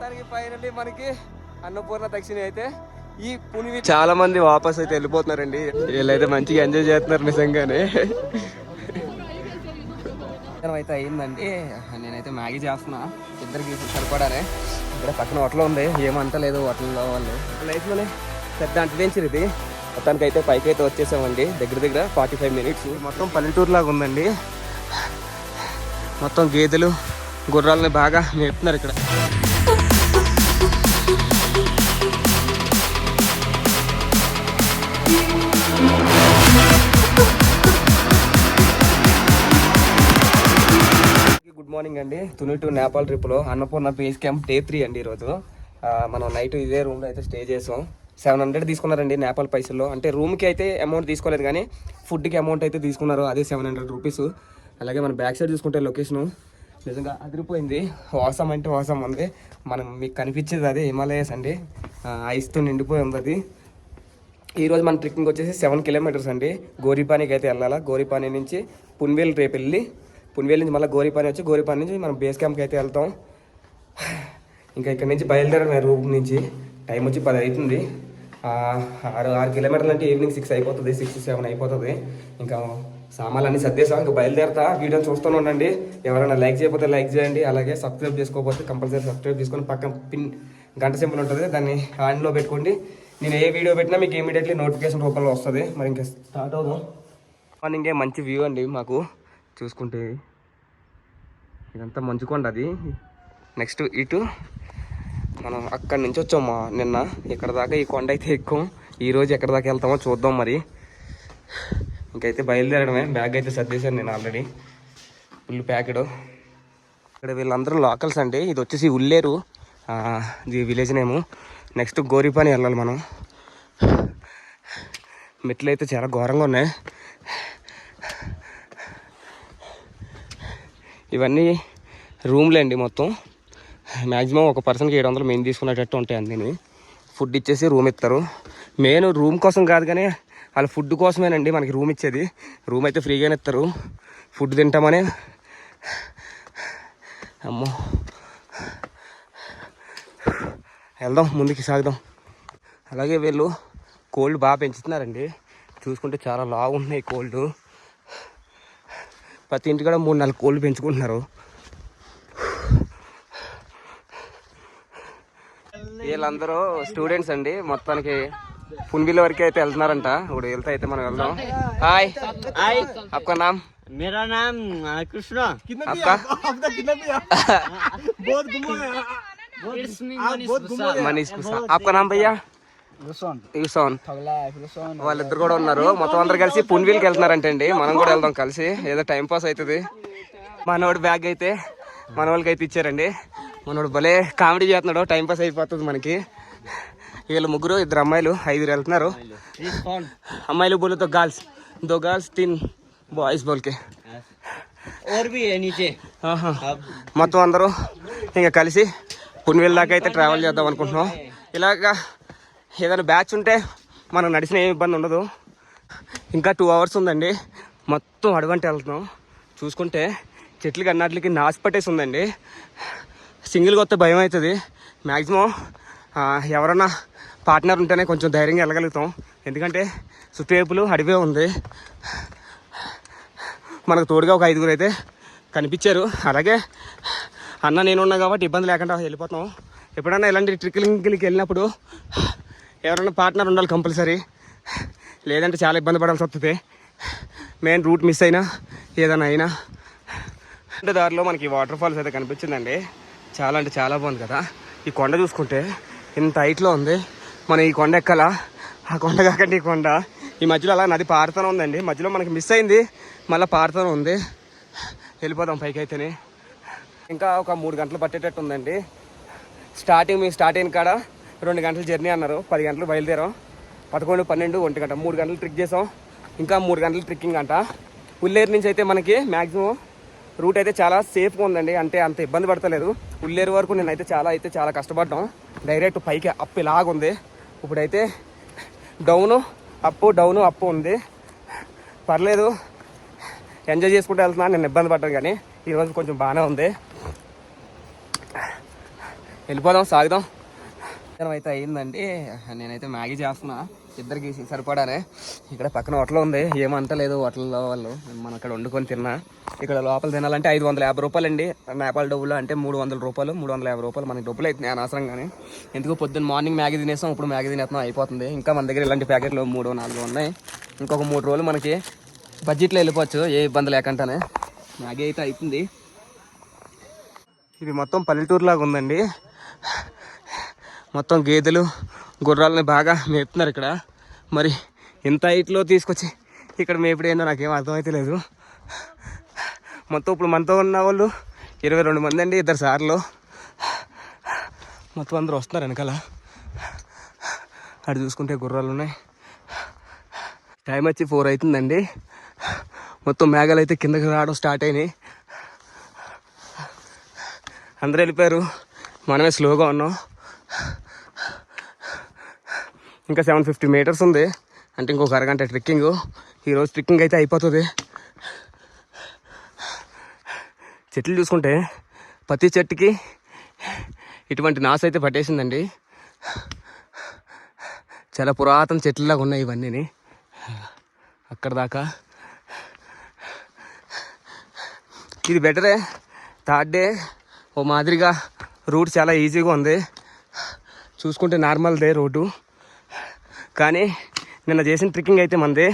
మొత్తానికి ఫైనల్లీ మనకి అన్నపూర్ణ దక్షిణ అయితే ఈ పునివి చాలా మంది వాపస్ అయితే వెళ్ళిపోతున్నారండి. వీళ్ళైతే మంచిగా ఎంజాయ్ చేస్తున్నారు నిజంగానే. అయితే అయిందండి నేనైతే మ్యాగీ చేస్తున్నా. ఇద్దరికి సరిపడానే. ఇక్కడ పక్కన హోటల్ ఉంది. ఏమంత లేదు హోటల్లో వాళ్ళు. లైఫ్లోనే పెద్ద అడ్వెంచర్ ఇది. మొత్తానికి అయితే పైకి అయితే వచ్చేసామండి. దగ్గర దగ్గర ఫార్టీ ఫైవ్ మినిట్స్ మొత్తం పల్లెటూరు లాగా ఉందండి. మొత్తం గేదెలు గుర్రాలని బాగా మేపుతున్నారు ఇక్కడ. గుడ్ మార్నింగ్ అండి. తుని టు నేపాల్ ట్రిప్లో Annapurna base camp day three అండి ఈరోజు. మనం నైట్ ఇదే రూమ్లో అయితే స్టే చేసాం. సెవెన్ హండ్రెడ్ తీసుకున్నారండి నేపాల్ పైసల్లో. అంటే రూమ్కి అయితే అమౌంట్ తీసుకోలేదు కానీ ఫుడ్కి అమౌంట్ అయితే తీసుకున్నారు. అదే సెవెన్ హండ్రెడ్ రూపీస్ అలాగే మన బ్యాక్ సైడ్ చూసుకుంటే లొకేషను నిజంగా అదిరిపోయింది. వాసం అంటే వాసం ఉంది మనం మీకు కనిపించేది అదే హిమాలయస్ అండి. ఐస్తో నిండిపోయి ఉంది అది ఈరోజు మన ట్రెక్కింగ్ వచ్చేసి సెవెన్ కిలోమీటర్స్ అండి. గోరిపానికి అయితే వెళ్ళాలా? గోరిపాని నుంచి పున్వేల్ రేపు వెళ్ళి పున్వేలు నుంచి మళ్ళీ గోరిపాని వచ్చి గోరిపాని నుంచి మనం బేస్ క్యాంప్కి అయితే వెళ్తాం. ఇంకా ఇక్కడ నుంచి బయలుదేరడం రూమ్ నుంచి. టైం వచ్చి పది అవుతుంది ఆరు ఆరు కిలోమీటర్లు అంటే ఈవినింగ్ సిక్స్ అయిపోతుంది సిక్స్ సెవెన్ అయిపోతుంది. ఇంకా సామాన్లు సర్దేశాం. ఇంకా బయలుదేరతా. వీడియోని చూస్తూనే ఉండండి. ఎవరైనా లైక్ చేయకపోతే లైక్ చేయండి. అలాగే సబ్స్క్రైబ్ చేసుకోకపోతే కంపల్సరీ సబ్స్క్రైబ్ చేసుకొని పక్కన పిన్ గంట సింపుల్ ఉంటుంది దాన్ని హ్యాండ్లో పెట్టుకోండి. నేను ఏ వీడియో పెట్టినా మీకు ఇమీడియట్లీ నోటిఫికేషన్ రూపంలో వస్తుంది. మరి ఇంకా స్టార్ట్ అవుదాం? ఇంకే మంచి వ్యూ అండి మాకు. చూసుకుంటే ఇదంతా మంచుకోండి కొండ అది. నెక్స్ట్ ఇటు మనం అక్కడి నుంచి వచ్చాం మా నిన్న. ఇక్కడ దాకా ఈ కొండ అయితే ఎక్కువ. ఈరోజు ఎక్కడ దాకా వెళ్తామో చూద్దాం మరి. ఇంకైతే బయలుదేరడమే. బ్యాగ్ అయితే సర్దేశాను నేను ఆల్రెడీ. ఫుల్ ప్యాకెడ్ ఇక్కడ వీళ్ళందరూ లోకల్స్ అండి. ఇది వచ్చేసి ఉల్లేరు. ఇది విలేజ్ నేము. నెక్స్ట్ గోరిపాని వెళ్ళాలి మనం. మెట్లు అయితే చాలా ఘోరంగా ఉన్నాయి. ఇవన్నీ రూమ్లే అండి మొత్తం. మ్యాక్సిమం ఒక పర్సన్కి ఏడు వందలు మెయిన్ తీసుకునేటట్టు ఉంటాయి అన్నీ ఫుడ్ ఇచ్చేసి రూమ్ ఇస్తారు. మెయిన్ రూమ్ కోసం కాదు కానీ వాళ్ళ ఫుడ్ కోసమేనండి మనకి రూమ్ ఇచ్చేది. రూమ్ అయితే ఫ్రీగానే ఇస్తారు. ఫుడ్ తింటామనే. అమ్మో. వెళ్దాం ముందుకి సాగుదాం. అలాగే వీళ్ళు కోల్డ్ బాగా పెంచుతున్నారండి. చూసుకుంటే చాలా లావు ఉన్నాయి కోల్డ్ ప్రతి ఇంటి కూడా మూడు నాలుగు కోళ్ళు పెంచుకుంటున్నారు. వీళ్ళందరూ స్టూడెంట్స్ అండి. మొత్తానికి పున్బిల్ వరకు అయితే వెళ్తున్నారంట ఇప్పుడు వెళ్తే అయితే మనం వెళ్దాం హాయ్ हाय आपका नाम मेरा नाम अ, कृष्ण आपका बहुत घुमो మనీష్ కుసా आपका नाम भैया యూసోన్ వాళ్ళిద్దరు కూడా ఉన్నారు మొత్తం అందరు కలిసి పున్విల్కి వెళ్తున్నారంట అండి మనం కూడా వెళ్దాం కలిసి ఏదో టైం పాస్ అవుతుంది మనోడు బ్యాగ్ అయితే మన వాళ్ళకి అయితే ఇచ్చారండి మనోడు భలే కామెడీ చేస్తున్నాడు టైం పాస్ అయిపోతుంది మనకి వీళ్ళు ముగ్గురు ఇద్దరు అమ్మాయిలు ఐదుగురు వెళ్తున్నారు. అమ్మాయిలు బోలుతో గర్ల్స్. దో గర్ల్స్ తిన్ బాయ్స్ బోల్కే. మొత్తం అందరూ ఇంకా కలిసి పున్వేల్ దాకా అయితే ట్రావెల్ చేద్దాం అనుకుంటున్నాం. ఇలాగ ఏదైనా బ్యాచ్ ఉంటే మనకు నడిచిన ఏమి ఇబ్బంది ఉండదు. ఇంకా టూ అవర్స్ ఉందండి. మొత్తం అడవంటి వెళ్తున్నాం. చూసుకుంటే చెట్లకి అన్నట్లకి నాసిపట్టేసి ఉందండి సింగిల్గా వస్తే భయం అవుతుంది. మ్యాక్సిమం ఎవరన్నా పార్ట్నర్ ఉంటేనే కొంచెం ధైర్యంగా వెళ్ళగలుగుతాం. ఎందుకంటే చుట్టేపులు అడవే ఉంది. మనకు తోడుగా ఒక ఐదుగురు అయితే కనిపించారు. అలాగే అన్న నేనున్నా కాబట్టి ఇబ్బంది లేకుండా వెళ్ళిపోతాం ఎప్పుడైనా ఇలాంటి ట్రిక్లింగ్కి వెళ్ళినప్పుడు ఎవరైనా పార్ట్నర్ ఉండాలి కంపల్సరీ. లేదంటే చాలా ఇబ్బంది పడాల్సి వస్తుంది. మెయిన్ రూట్ మిస్ అయినా ఏదైనా అయినా. అంటే దారిలో మనకి వాటర్ ఫాల్స్ అయితే కనిపించిందండి. చాలా అంటే చాలా బాగుంది కదా. ఈ కొండ చూసుకుంటే ఇంత హైట్లో ఉంది. మనం ఈ కొండ ఎక్కాలా? ఆ కొండ కాకండి ఈ కొండ. ఈ మధ్యలో అలా నది పారుతూనే ఉందండి. మధ్యలో మనకి మిస్ అయింది. మళ్ళీ పారుతూనే ఉంది. వెళ్ళిపోదాం పైకి అయితేనే ఇంకా ఒక మూడు గంటలు పట్టేటట్టు ఉందండి. స్టార్టింగ్ మేము స్టార్ట్ అయిన కాడ రెండు గంటల జర్నీ అన్నారు. పది గంటలు బయలుదేరాం. పదకొండు పన్నెండు ఒంటి గంట. మూడు గంటలు ట్రిక్ చేసాం. ఇంకా మూడు గంటలు ట్రిక్కింగ్ అంట. ఉల్లేరు నుంచి అయితే మనకి మ్యాక్సిమం రూట్ అయితే చాలా సేఫ్గా ఉందండి. అంటే అంత ఇబ్బంది పడతలేదు. ఉల్లేరు వరకు నేనైతే చాలా అయితే చాలా కష్టపడ్డాం. డైరెక్ట్ పైకి అప్ ఇలాగుంది. ఇప్పుడైతే డౌను అప్పు డౌను అప్పు ఉంది. పర్లేదు. ఎంజాయ్ చేసుకుంటూ వెళ్తున్నాను నేను ఇబ్బంది పడ్డాను కానీ ఈరోజు కొంచెం బాగానే ఉంది. వెళ్ళిపోదాం సాగుదాం. మధ్యాహ్నం అయితే అయిందండి నేనైతే మ్యాగీ చేస్తున్నా. ఇద్దరికి సరిపడానే. ఇక్కడ పక్కన హోటల్ ఉంది. ఏమంటలేదు హోటల్లో వాళ్ళు. మనం అక్కడ వండుకొని తిన్నా. ఇక్కడ లోపల తినాలంటే ఐదు వందల యాభై రూపాయలు అండి నేపాల్ డబ్బులు అంటే మూడు వందల రూపాయలు మూడు వందల యాభై రూపాయలు. మనకి డబ్బులు అయితే అనవసరంగానే ఎందుకు పొద్దున్న మార్నింగ్ మ్యాగీ తినేస్తాం ఇప్పుడు మ్యాగీ తినేస్తాం అయిపోతుంది. ఇంకా మన దగ్గర ఇలాంటి ప్యాకెట్లు మూడు నాలుగు ఉన్నాయి. ఇంకొక మూడు రోజులు మనకి బడ్జెట్లో వెళ్ళిపోవచ్చు. ఏ ఇబ్బంది లేకుండానే. మ్యాగీ అయితే అవుతుంది ఇది మొత్తం పల్లెటూరు లాగా ఉందండి. మొత్తం గేదెలు గుర్రాలని బాగా మేపుతున్నారు ఇక్కడ. మరి ఇంత హైట్లో తీసుకొచ్చి ఇక్కడ మేపుడు నాకేం అర్థమైతే లేదు. మొత్తం ఇప్పుడు మనతో ఉన్న వాళ్ళు ఇరవై రెండు మంది అండి ఇద్దరు సార్లు. మొత్తం అందరూ వస్తున్నారు వెనకాల. అటు చూసుకుంటే గుర్రాలు ఉన్నాయి. టైం వచ్చి ఫోర్ అవుతుందండి. మొత్తం మేఘాలు అయితే కిందకి రావడం స్టార్ట్ అయినాయి. అందరూ వెళ్ళిపోయారు. మనమే స్లోగా ఉన్నాం. ఇంకా సెవెన్ ఫిఫ్టీ మీటర్స్ ఉంది. అంటే ఇంకొక అరగంట ట్రెక్కింగ్ ఈరోజు ట్రెక్కింగ్ అయితే అయిపోతుంది. చెట్లు చూసుకుంటే ప్రతి చెట్టుకి ఇటువంటి నాసు అయితే పట్టేసిందండి. చాలా పురాతన చెట్లలాగా ఉన్నాయి ఇవన్నీ అక్కడ దాకా. ఇది బెటరే థర్డ్ డే ఓ మాదిరిగా రూట్ చాలా ఈజీగా ఉంది. చూసుకుంటే నార్మల్దే రోడ్డు. కానీ నిన్న చేసిన ట్రెక్కింగ్ అయితే మంది.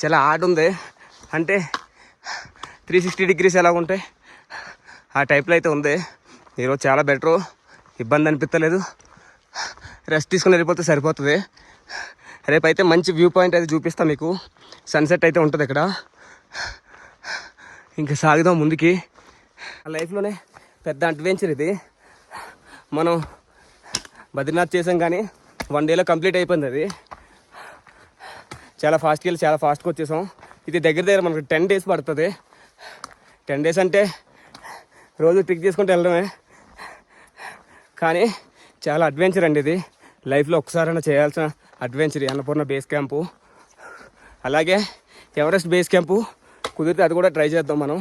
చాలా హార్డ్ ఉంది. అంటే త్రీ సిక్స్టీ డిగ్రీస్ ఎలా ఉంటాయి ఆ టైప్లో అయితే ఉంది. ఈరోజు చాలా బెటరు ఇబ్బంది అనిపించలేదు రెస్ట్ తీసుకుని వెళ్ళిపోతే సరిపోతుంది. రేపు అయితే మంచి వ్యూ పాయింట్ అయితే చూపిస్తాను మీకు. సన్సెట్ అయితే ఉంటుంది ఇక్కడ. ఇంకా సాగుదాం ముందుకి. ఆ లైఫ్లోనే పెద్ద అడ్వెంచర్ ఇది. మనం బద్రీనాథ్ చేసాం కానీ వన్ డేలో కంప్లీట్ అయిపోయింది అది. చాలా ఫాస్ట్కి వెళ్ళి చాలా ఫాస్ట్గా వచ్చేసాం. ఇది దగ్గర దగ్గర మనకు టెన్ డేస్ పడుతుంది. టెన్ డేస్ అంటే రోజు పిక్ చేసుకుంటూ వెళ్ళడమే. కానీ చాలా అడ్వెంచర్ అండి ఇది. లైఫ్లో ఒకసారైనా చేయాల్సిన అడ్వెంచర్ అన్నపూర్ణ బేస్ క్యాంపు. అలాగే ఎవరెస్ట్ బేస్ క్యాంపు కుదిరితే అది కూడా ట్రై చేద్దాం మనం.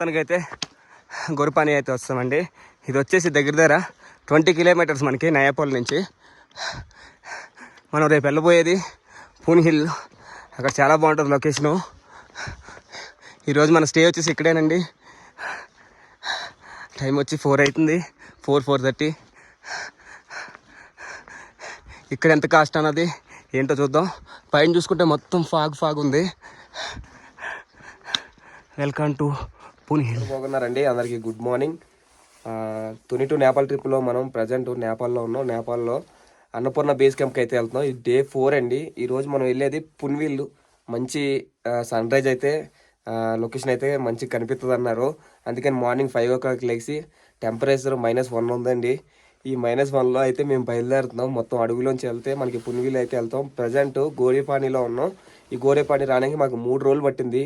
తనకైతే గొరపాని అయితే వస్తామండి. ఇది వచ్చేసి దగ్గర దగ్గర ట్వంటీ కిలోమీటర్స్ మనకి నయాపల్ నుంచి. మనం రేపు వెళ్ళబోయేది పూన్ హిల్. అక్కడ చాలా బాగుంటుంది లొకేషను. ఈరోజు మన స్టే వచ్చేసి ఇక్కడేనండి. టైం వచ్చి ఫోర్ అవుతుంది. Four four thirty. ఇక్కడ ఎంత కాస్ట్ అన్నది ఏంటో చూద్దాం. పైన చూసుకుంటే మొత్తం ఫాగ్ ఫాగ్ ఉంది. Welcome to hill. బాగున్నారండి? అందరికీ good morning. Tuni to Nepal ట్రిప్లో మనం ప్రజెంట్ నేపాల్లో ఉన్నాం. నేపాల్లో అన్నపూర్ణ బేస్ క్యాంప్కి అయితే వెళ్తున్నాం. ఇది డే ఫోర్ అండి. ఈరోజు మనం వెళ్ళేది పున్విల్ మంచి సన్ రైజ్ అయితే లొకేషన్ అయితే మంచి కనిపిస్తుంది అన్నారు అందుకని మార్నింగ్ ఫైవ్ ఓ క్లాక్ లేచి టెంపరేచర్ మైనస్ వన్ ఉందండి. ఈ మైనస్ వన్లో అయితే మేము బయలుదేరుతున్నాం. మొత్తం అడుగులోంచి వెళ్తే మనకి పున్విల్ అయితే వెళ్తాం. ప్రజెంట్ గోరేపాణిలో ఉన్నాం. ఈ గోరేపాణి రావడానికి మాకు మూడు రోజులు పట్టింది.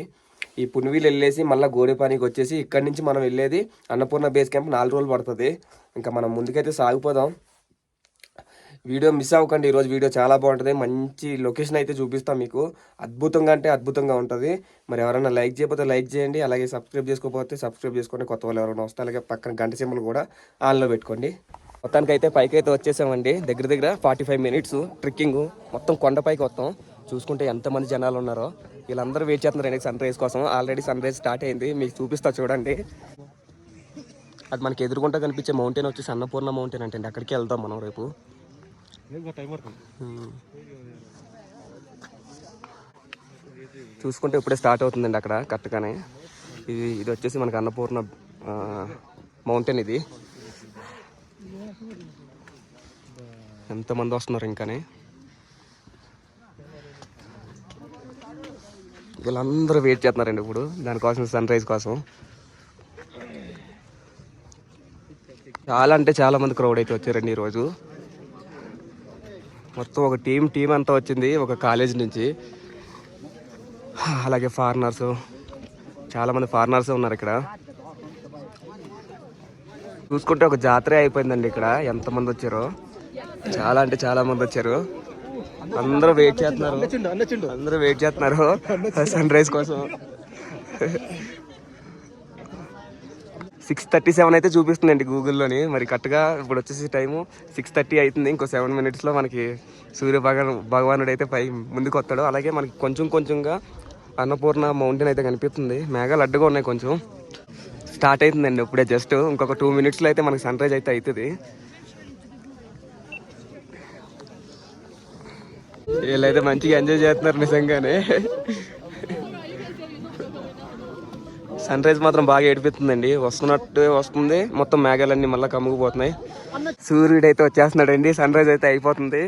ఈ పునివీలు వెళ్ళేసి మళ్ళీ గోడెపానికి వచ్చేసి ఇక్కడి నుంచి మనం వెళ్ళేది అన్నపూర్ణ బేస్ క్యాంప్ నాలుగు రోజులు పడుతుంది. ఇంకా మనం ముందుకైతే సాగిపోదాం. వీడియో మిస్ అవ్వకండి. ఈరోజు వీడియో చాలా బాగుంటుంది. మంచి లొకేషన్ అయితే చూపిస్తాం మీకు. అద్భుతంగా అంటే అద్భుతంగా ఉంటుంది. మరి ఎవరైనా లైక్ చేయకపోతే లైక్ చేయండి. అలాగే సబ్స్క్రైబ్ చేసుకోకపోతే సబ్స్క్రైబ్ చేసుకోండి కొత్త వాళ్ళు ఎవరైనా వస్తే అలాగే పక్కన గంట సింబల్ కూడా ఆన్లో పెట్టుకోండి. మొత్తానికి అయితే పైకి అయితే వచ్చేసామండి. దగ్గర దగ్గర ఫార్టీ ఫైవ్ మినిట్స్ ట్రెక్కింగ్. మొత్తం కొండపైకి వస్తాం. చూసుకుంటే ఎంతమంది జనాలు ఉన్నారో వీళ్ళందరూ వెయిట్ చేస్తున్నారు సన్ రైజ్ కోసం. ఆల్రెడీ సన్ రైజ్ స్టార్ట్ అయింది. మీకు చూపిస్తా చూడండి. అది మనకి ఎదురుకుంటా కనిపించే మౌంటైన్ వచ్చేసి అన్నపూర్ణ మౌంటైన్ అంటే అక్కడికి వెళ్దాం మనం రేపు. చూసుకుంటే ఇప్పుడే స్టార్ట్ అవుతుందండి అక్కడ కరెక్ట్గానే. ఇది ఇది వచ్చేసి మనకి అన్నపూర్ణ మౌంటైన్ ఇది. ఎంతమంది వస్తున్నారు ఇంకానే? వీళ్ళందరూ వెయిట్ చేస్తున్నారండి ఇప్పుడు. దానికోసం సన్ రైజ్ కోసం. చాలా అంటే చాలా మంది క్రౌడ్ అయితే వచ్చారండి ఈరోజు. మొత్తం ఒక టీం టీం అంతా వచ్చింది ఒక కాలేజ్ నుంచి. అలాగే ఫారినర్స్ చాలామంది ఫారినర్స్ ఉన్నారు ఇక్కడ. చూసుకుంటే ఒక జాతర అయిపోయిందండి ఇక్కడ. ఎంతమంది వచ్చారో. చాలా అంటే చాలా మంది వచ్చారు. అందరూ వెయిట్ చేస్తున్నారు. అందరూ వెయిట్ చేస్తున్నారు. సన్ రైజ్ కోసం. సిక్స్ థర్టీ సెవెన్ అయితే చూపిస్తుందండి గూగుల్లోని మరి కరెక్ట్గా ఇప్పుడు వచ్చేసి టైము సిక్స్ థర్టీ అవుతుంది ఇంకో సెవెన్ మినిట్స్లో మనకి సూర్య భగవాన్ భగవానుడు అయితే పై ముందుకు వస్తాడు. అలాగే మనకి కొంచెం కొంచెంగా అన్నపూర్ణ మౌంటైన్ అయితే కనిపిస్తుంది. మేఘాలు అడ్డుగా ఉన్నాయి కొంచెం. స్టార్ట్ అవుతుందండి ఇప్పుడే జస్ట్ ఇంకొక టూ మినిట్స్లో అయితే మనకి సన్ రైజ్ అయితే అవుతుంది. వీళ్ళైతే మంచిగా ఎంజాయ్ చేస్తున్నారు నిజంగానే. సన్ రైజ్ మాత్రం బాగా ఏడిపిస్తుందండి. వస్తున్నట్టు వస్తుంది. మొత్తం మేఘాలన్నీ మళ్ళీ కమ్ముకుపోతున్నాయి. సూర్యుడు అయితే వచ్చేస్తున్నాడండి. సన్ రైజ్ అయితే అయిపోతుంది.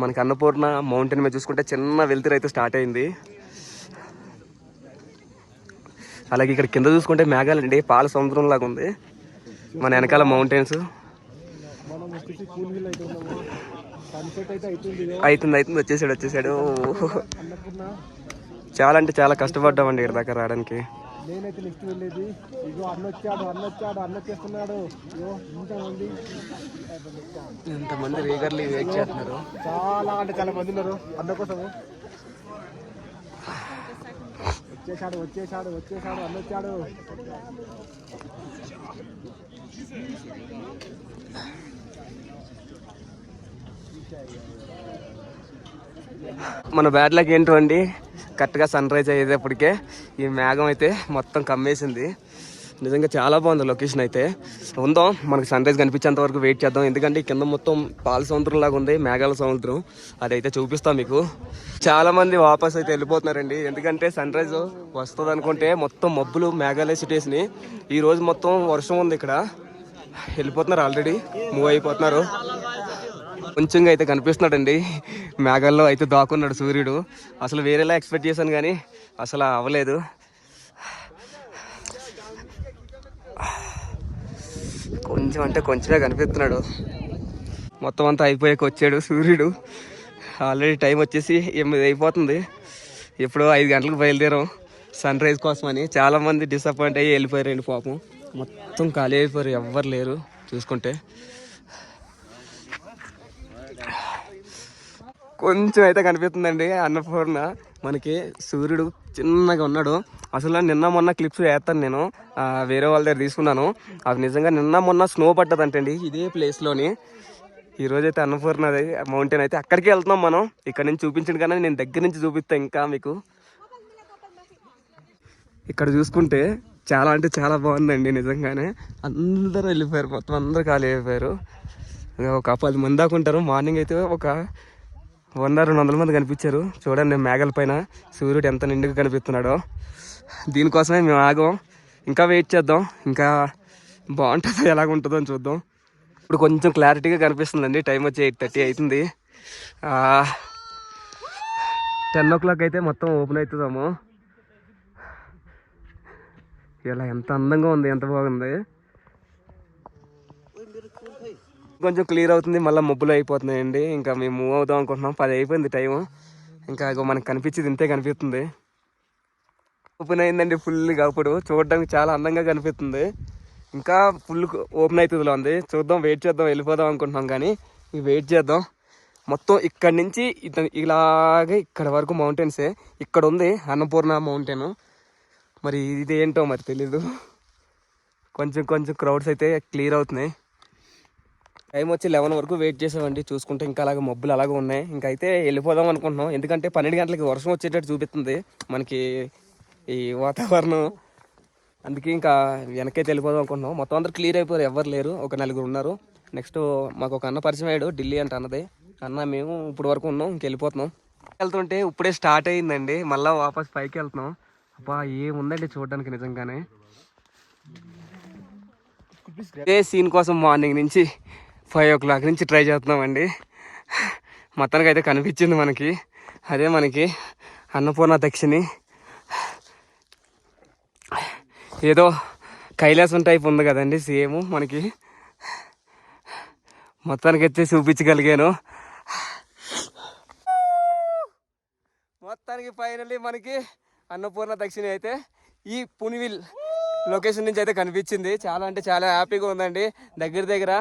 మనకి అన్నపూర్ణ మౌంటైన్ మీద చూసుకుంటే చిన్న వెలుతురు అయితే స్టార్ట్ అయింది. అలాగే ఇక్కడ కింద చూసుకుంటే మేఘాలండి. పాల సముద్రం లాగా ఉంది. మన వెనకాల మౌంటైన్స్. అవుతుంది అవుతుంది వచ్చేసాడు వచ్చేసాడు. చాలా అంటే చాలా కష్టపడ్డామండి ఇక్కడ దాకా రావడానికి. నేనైతే నెక్స్ట్ వెళ్ళేది. ఇగో అన్న వచ్చాడు అన్న వచ్చాడు అన్న వచ్చేస్తున్నాడు. ఇగో ఇంతమంది. ఎంతమంది రీగర్లీ వెయిట్ చేస్తున్నారు. చాలా అంటే చాలా మంది ఉన్నారు. అన్న కోసము. వచ్చేసాడు వచ్చేసాడు వచ్చేసాడు అన్న వచ్చాడు. మన బ్యాడ్ లక్ ఏంటో అండి కరెక్ట్గా సన్ రైజ్ అయ్యేటప్పటికే ఈ మేఘం అయితే మొత్తం కమ్మేసింది. నిజంగా చాలా బాగుంది లొకేషన్ అయితే. ఉందాం మనకి సన్ రైజ్ కనిపించేంత వరకు వెయిట్ చేద్దాం. ఎందుకంటే కింద మొత్తం పాల సముద్రం లాగా ఉంది మేఘాల సముద్రం. అదైతే చూపిస్తాం మీకు. చాలామంది వాపస్ అయితే వెళ్ళిపోతున్నారండి. ఎందుకంటే సన్ రైజ్ వస్తుంది అనుకుంటే మొత్తం మబ్బులు మేఘాలయ సిటీస్ని ఈ రోజు మొత్తం వర్షం ఉంది ఇక్కడ. వెళ్ళిపోతున్నారు ఆల్రెడీ మూవ్ అయిపోతున్నారు. కొంచెంగా అయితే కనిపిస్తున్నాడండి. మేఘాల్లో అయితే దాక్కున్నాడు సూర్యుడు. అసలు వేరేలా ఎక్స్పెక్ట్ చేశాను కానీ అసలు అవ్వలేదు. కొంచెం అంటే కొంచెమే కనిపిస్తున్నాడు. మొత్తం అంతా అయిపోయాక వచ్చాడు సూర్యుడు. ఆల్రెడీ టైం వచ్చేసి ఎనిమిది అయిపోతుంది. ఇప్పుడు ఐదు గంటలకు బయలుదేరాం. సన్ రైజ్ కోసమని చాలామంది డిసప్పాయింట్ అయ్యి వెళ్ళిపోయారండి పాపం. మొత్తం ఖాళీ అయిపోయారు. ఎవ్వరు లేరు చూసుకుంటే. కొంచెం అయితే కనిపిస్తుందండి అన్నపూర్ణ మనకి సూర్యుడు చిన్నగా ఉన్నాడు. అసలు నిన్న మొన్న క్లిప్స్ వేస్తాను నేను. వేరే వాళ్ళ దగ్గర తీసుకున్నాను. అవి నిజంగా నిన్న మొన్న స్నో పడ్డదంటండి. ఇదే ప్లేస్లోని ఈరోజైతే అయితే అన్నపూర్ణ మౌంటైన్ అయితే అక్కడికి వెళ్తున్నాం మనం. ఇక్కడ నుంచి చూపించండి కానీ నేను దగ్గర నుంచి చూపిస్తాను ఇంకా మీకు. ఇక్కడ చూసుకుంటే చాలా అంటే చాలా బాగుందండి నిజంగానే. అందరూ వెళ్ళిపోయారు. మొత్తం అందరూ ఖాళీ అయిపోయారు. ఒక పది మంది దాకా ఉంటారు. మార్నింగ్ అయితే ఒక వంద రెండు వందల మంది కనిపించారు. చూడండి మేఘల పైన సూర్యుడు ఎంత నిండుగా కనిపిస్తున్నాడో. దీనికోసమే మేము ఆగం. ఇంకా వెయిట్ చేద్దాం. ఇంకా బాగుంటుందో ఎలాగ ఉంటుందో అని చూద్దాం. ఇప్పుడు కొంచెం క్లారిటీగా కనిపిస్తుందండి. టైం వచ్చి ఎయిట్ థర్టీ అవుతుంది టెన్ ఓ క్లాక్ అయితే మొత్తం ఓపెన్ అవుతుందాము ఇలా ఎంత అందంగా ఉంది ఎంత బాగుంది. కొంచెం క్లియర్ అవుతుంది మళ్ళీ మబ్బులు అయిపోతున్నాయండి. ఇంకా మేము మూవ్ అవుదాం అనుకుంటున్నాం. పది అయిపోయింది టైం ఇంకా మనకు కనిపించేది ఇంతే కనిపిస్తుంది. ఓపెన్ అయిందండి ఫుల్గా అప్పుడు. చూడడానికి చాలా అందంగా కనిపిస్తుంది. ఇంకా ఫుల్ ఓపెన్ అవుతుందిలో ఉంది. చూద్దాం వెయిట్ చేద్దాం వెళ్ళిపోదాం అనుకుంటున్నాం కానీ వెయిట్ చేద్దాం. మొత్తం ఇక్కడి నుంచి ఇలాగే ఇక్కడ వరకు మౌంటైన్సే ఇక్కడ ఉంది అన్నపూర్ణ మౌంటైన్ మరి ఇది ఏంటో మరి తెలీదు. కొంచెం కొంచెం క్రౌడ్స్ అయితే క్లియర్ అవుతున్నాయి. టైం వచ్చి లెవెన్ వరకు వెయిట్ చేసామండి చూసుకుంటే ఇంకా అలాగే మబ్బులు అలాగే ఉన్నాయి. ఇంకా అయితే వెళ్ళిపోదాం అనుకుంటున్నాం. ఎందుకంటే పన్నెండు గంటలకి వర్షం వచ్చేటట్టు చూపిస్తుంది. మనకి ఈ వాతావరణం. అందుకే ఇంకా వెనకైతే వెళ్ళిపోదాం అనుకుంటున్నాం. మొత్తం అందరూ క్లియర్ అయిపోయారు. ఎవరు లేరు. ఒక నలుగురు ఉన్నారు. నెక్స్ట్ మాకు ఒక అన్న పరిచయం అయ్యాడు. ఢిల్లీ అంటే అన్నది. అన్న మేము ఇప్పుడు వరకు ఉన్నాం. ఇంకెళ్ళిపోతున్నాం వెళ్తుంటే ఇప్పుడే స్టార్ట్ అయ్యిందండి మళ్ళీ వాపస్ పైకి వెళ్తున్నాం. అబ్బా ఏముందండి చూడడానికి నిజంగానే. ఇదే సీన్ కోసం మార్నింగ్ నుంచి ఫైవ్ ఓ క్లాక్ నుంచి ట్రై చేస్తున్నామండి. మొత్తానికి అయితే కనిపించింది మనకి. అదే మనకి అన్నపూర్ణ దక్షిణి. ఏదో కైలాసం టైప్ ఉంది కదండి సేమ్ మనకి. మొత్తానికి అయితే చూపించగలిగాను. మొత్తానికి ఫైనల్లీ మనకి అన్నపూర్ణ దక్షిణ అయితే ఈ పునివిల్ లొకేషన్ నుంచి అయితే కనిపించింది. చాలా అంటే చాలా హ్యాపీగా ఉందండి. దగ్గర దగ్గర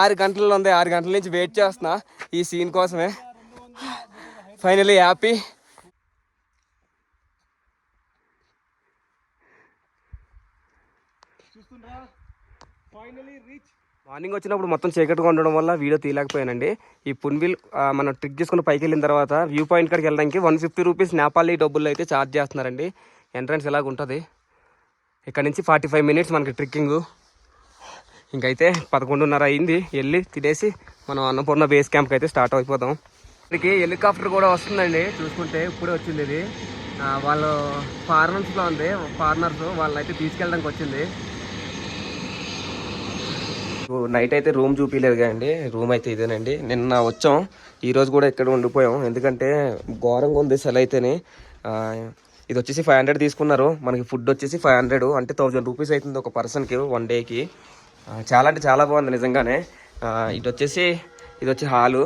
ఆరు గంటల్లో ఉంది. ఆరు గంటల నుంచి వెయిట్ చేస్తున్నా ఈ సీన్ కోసమే. ఫైనలీ హ్యాపీ మార్నింగ్ వచ్చినప్పుడు మొత్తం చీకటిగా ఉండడం వల్ల వీడియో తీయలేకపోయానండి. ఈ పున్విల్ మనం ట్రిక్ చేసుకుని పైకి వెళ్ళిన తర్వాత వ్యూ పాయింట్ కాడికి వెళ్ళడానికి వన్ ఫిఫ్టీ రూపీస్ నేపాలీ డబ్బులు అయితే ఛార్జ్ చేస్తున్నారండి. ఎంట్రన్స్ ఇలాగ ఉంటుంది ఇక్కడ నుంచి ఫార్టీ ఫైవ్ మినిట్స్ మనకి ట్రిక్కింగ్ ఇంకైతే పదకొండున్నర అయింది. వెళ్ళి తినేసి మనం అన్నపూర్ణ బేస్ క్యాంప్కి అయితే స్టార్ట్ అయిపోతాం ఇక్కడికి హెలికాప్టర్ కూడా వస్తుందండి. చూసుకుంటే ఇప్పుడే వచ్చింది ఇది. వాళ్ళు ఫారినర్స్లో ఉంది. ఫారినర్స్ వాళ్ళని అయితే తీసుకెళ్ళడానికి వచ్చింది. నైట్ అయితే రూమ్ చూపించలేదు కదండి. రూమ్ అయితే ఇదేనండి. నిన్న వచ్చాం. ఈరోజు కూడా ఇక్కడ ఉండిపోయాం. ఎందుకంటే ఘోరంగా ఉంది సెల్ అయితేనే. ఇది వచ్చేసి ఫైవ్ హండ్రెడ్ తీసుకున్నారు. మనకి ఫుడ్ వచ్చేసి ఫైవ్ హండ్రెడ్ అంటే థౌజండ్ రూపీస్ అవుతుంది ఒక పర్సన్కి వన్ డేకి చాలా అంటే చాలా బాగుంది నిజంగానే. ఇది ఇటు వచ్చేసి ఇది వచ్చి హాలు.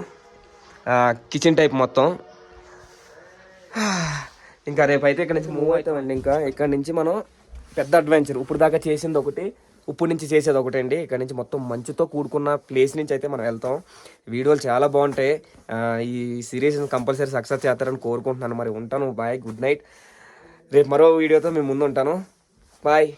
కిచెన్ టైప్ మొత్తం. ఇంకా రేపైతే ఇక్కడ నుంచి మూవ్ అవుతామండి ఇంకా. ఇక్కడ నుంచి మనం పెద్ద అడ్వెంచర్ ఇప్పుడు దాకా చేసింది ఒకటి ఇప్పుడు నుంచి చేసేది ఒకటి అండి. ఇక్కడ నుంచి మొత్తం మంచుతో కూడుకున్న ప్లేస్ నుంచి అయితే మనం వెళ్తాం. వీడియోలు చాలా బాగుంటాయి. ఈ సిరీస్ కంపల్సరీ సక్సెస్ చేస్తారని కోరుకుంటున్నాను. మరి ఉంటాను. బాయ్ గుడ్ నైట్ రేపు మరో వీడియోతో మేము ముందు ఉంటాను. బాయ్